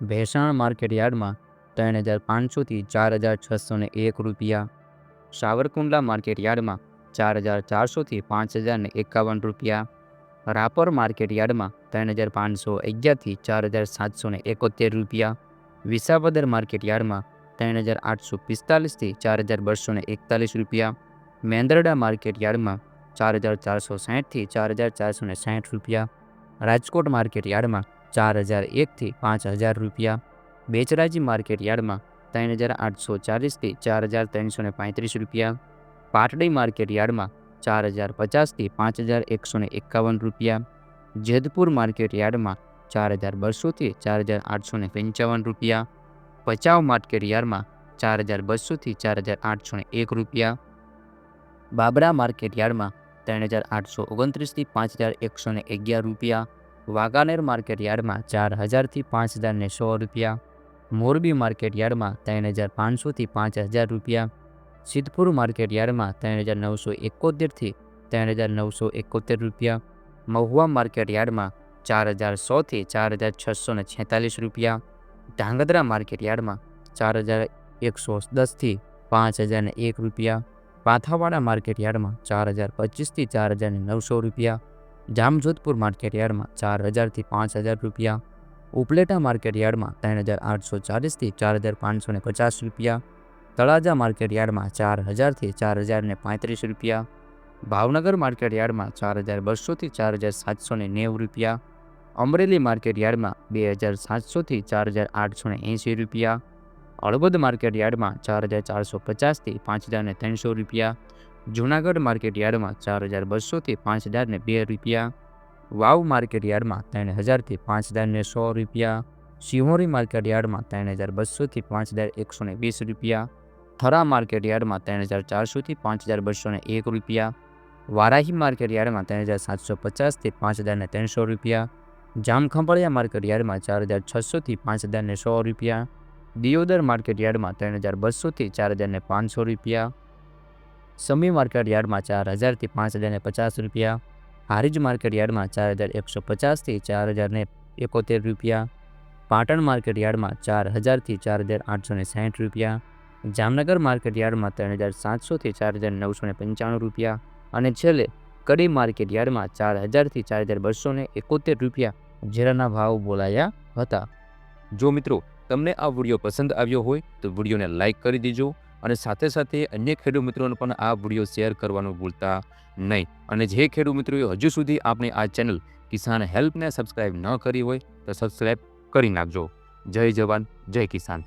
Bhesan market યાર્ડમાં ત્રણ હજાર પાંચસોથી ચાર હજાર છસો ને એક રૂપિયા. સાવરકુંડલા માર્કેટ યાર્ડમાં ચાર હજાર ચારસોથી પાંચ હજાર એકાવન રૂપિયા. રાપર માર્કેટ યાર્ડમાં ત્રણ હજાર પાંચસો અગિયારથી ચાર હજાર સાતસો એકોતેર રૂપિયા. વિસાવદર માર્કેટ યાર્ડમાં ત્રણ હજાર આઠસો પિસ્તાલીસથી ચાર હજાર બસો એકતાલીસ રૂપિયા. મેંદરડા માર્કેટ યાર્ડમાં ચાર હજાર ચારસો સાઠથી ચાર હજાર ચારસો સાઠ રૂપિયા. રાજકોટ માર્કેટ યાર્ડમાં ચાર હજાર એકથી પાંચ હજાર રૂપિયા. બેચરાજી માર્કેટ યાર્ડમાં ત્રણ હજાર આઠસો ચાલીસથી ચાર હજાર ત્રણસો ને પાંત્રીસ રૂપિયા. પાટડી માર્કેટ યાર્ડમાં ચાર હજાર પચાસથી પાંચ હજાર એકસો ને એકાવન રૂપિયા. જેતપુર માર્કેટ યાર્ડમાં ચાર હજાર બસોથી ચાર હજાર આઠસો ને પંચાવન રૂપિયા. ભચાઉ માર્કેટ યાર્ડમાં ચાર હજાર બસોથી ચાર હજાર આઠસો ને એક રૂપિયા. બાબરા માર્કેટ યાર્ડમાં ત્રણ હજાર આઠસો ઓગણત્રીસથી પાંચ હજાર એકસો ને અગિયાર રૂપિયા. વાંકાનેર માર્કેટ યાર્ડમાં ચાર હજારથી પાંચ હજારને સો રૂપિયા, મોરબી માર્કેટ યાર્ડમાં ત્રણ હજાર પાંચસોથી પાંચ હજાર રૂપિયા, સિદ્ધપુર માર્કેટ યાર્ડમાં ત્રણ હજાર નવસો એકોતેરથી ત્રણ હજાર નવસો એકોતેર રૂપિયા, મહુવા માર્કેટ યાર્ડમાં ચાર હજાર સોથી ચાર હજાર છસો ને છેતાલીસ રૂપિયા, ધાંગધ્રા માર્કેટ યાર્ડમાં ચાર હજાર એકસો દસથી પાંચ હજારને એક રૂપિયા, પાથાવાડા માર્કેટ યાર્ડમાં ચાર હજાર પચીસથી ચાર હજારને નવસો રૂપિયા જામજોધપુર માર્કેટ યાર્ડમાં ચાર હજારથી પાંચ હજાર રૂપિયા, ઉપલેટા માર્કેટ યાર્ડમાં ત્રણ હજાર આઠસો ચાલીસથી ચાર હજાર પાંચસો ને પચાસ રૂપિયા, તળાજા માર્કેટ યાર્ડમાં ચાર હજારથી ચાર હજાર ને પાંત્રીસ રૂપિયા, ભાવનગર માર્કેટ યાર્ડમાં ચાર હજાર બસોથી ચાર હજાર સાતસો ને નેવું રૂપિયા, અમરેલી માર્કેટ યાર્ડમાં બે હજાર સાતસોથી ચાર હજાર આઠસો ને એંસી રૂપિયા, હળવદ માર્કેટ યાર્ડમાં ચાર હજાર ચારસો પચાસથી પાંચ હજાર ને ત્રણસો રૂપિયા જૂનાગઢ માર્કેટ યાર્ડમાં ચાર હજાર બસોથી પાંચ હજારને બે રૂપિયા, વાવ માર્કેટ યાર્ડમાં ત્રણ હજારથી પાંચ હજારને સો રૂપિયા, સિંહોરી માર્કેટ યાર્ડમાં ત્રણ હજાર બસોથી પાંચ હજાર એકસો ને વીસ રૂપિયા, થરા માર્કેટ યાર્ડમાં ત્રણ હજાર ચારસોથી પાંચ હજાર બસો ને એક રૂપિયા, વારાહી માર્કેટ યાર્ડમાં ત્રણ હજાર સાતસો પચાસથી પાંચ હજારને ત્રણસો રૂપિયા, જામખંભાળિયા માર્કેટ યાર્ડમાં ચાર હજાર છસોથી પાંચ હજારને સો રૂપિયા, દિયોદર માર્કેટ યાર્ડમાં ત્રણ હજાર બસોથી ચાર હજારને પાંચસો રૂપિયા સમી માર્કેટ યાર્ડમાં ચાર હજારથી પાંચ હજારને પચાસ રૂપિયા, હારીજ માર્કેટ યાર્ડમાં ચાર હજાર એકસો પચાસથી ચાર હજારને એકોતેર રૂપિયા, પાટણ માર્કેટ યાર્ડમાં ચાર હજારથી ચાર હજાર આઠસો ને સાહીઠ રૂપિયા, જામનગર માર્કેટ યાર્ડમાં ત્રણ હજાર સાતસોથી ચાર હજાર નવસો ને પંચાણું રૂપિયા અને છેલ્લે કડી માર્કેટ યાર્ડમાં ચાર હજારથી ચાર હજાર બસો ને એકોતેર રૂપિયા જીરાના ભાવ બોલાયા હતા. જો મિત્રો તમને આ વીડિયો પસંદ આવ્યો હોય તો વિડીયોને લાઇક કરી દેજો અને સાથે સાથે અન્ય ખેડૂત મિત્રોને પણ આ વીડિયો શેર કરવાનું ભૂલતા નહીં. અને જે ખેડૂત મિત્રોએ હજુ સુધી આપણે આ ચેનલ કિસાન હેલ્પને સબસ્ક્રાઇબ ન કરી હોય તો સબસ્ક્રાઇબ કરી નાખજો. જય જવાન, જય કિસાન.